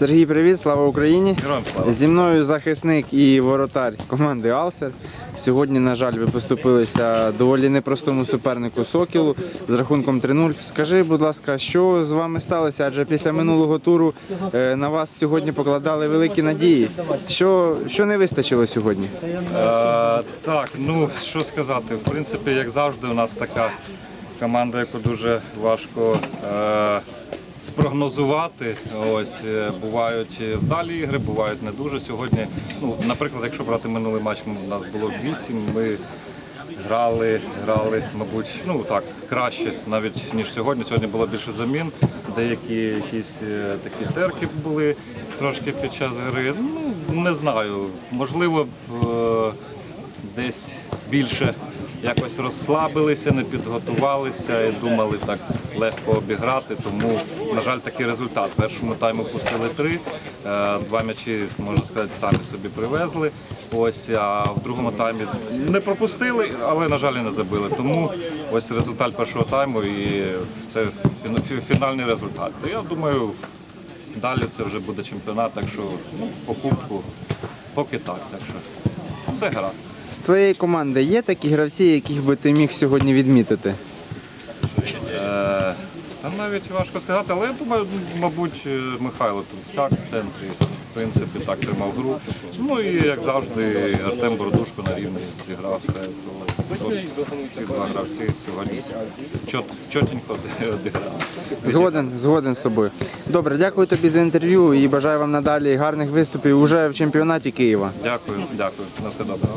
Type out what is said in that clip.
Сергій, привіт, слава Україні! Героям слава. Зі мною захисник і воротар команди Алсер. Сьогодні, на жаль, ви поступилися доволі непростому супернику Сокілу з рахунком 3-0. Скажи, будь ласка, що з вами сталося? Адже після минулого туру е, на вас сьогодні покладали великі надії. Що, що не вистачило сьогодні? Е, так, ну що сказати, в принципі, як завжди, у нас така команда, яку дуже важко е, спрогнозувати. Ось е, бувають вдалі ігри, бувають не дуже. Сьогодні, ну, наприклад, якщо брати минулий матч, у нас було 8, ми грали, грали, мабуть, ну так, краще навіть ніж сьогодні. Сьогодні було більше замін. Деякі якісь е, такі терки були трошки під час гри. Ну, не знаю. Можливо, б, е, десь більше якось розслабилися, не підготувалися і думали так легко обіграти. Тому, на жаль, такий результат. Першому тайму пустили три, е, два м'ячі, можна сказати, самі собі привезли. Ось, а в другому таймі не пропустили, але, на жаль, і не забили. Тому ось результат першого тайму і це фінальний результат. Я думаю, далі це вже буде чемпіонат, так що ну, по кубку поки так. Так що все гаразд. З твоєї команди є такі гравці, яких би ти міг сьогодні відмітити? Та навіть важко сказати, але я думаю, мабуть, е, Михайло тут всяк в центрі. В принципі, так тримав гру. Ну і як завжди, Артем Бородушко на рівні зіграв все. То ці два гравці сьогодні чот, чотенько одіграли. Згоден, згоден з тобою. Добре, дякую тобі за інтерв'ю і бажаю вам надалі гарних виступів уже в чемпіонаті Києва. Дякую, дякую. На все добре.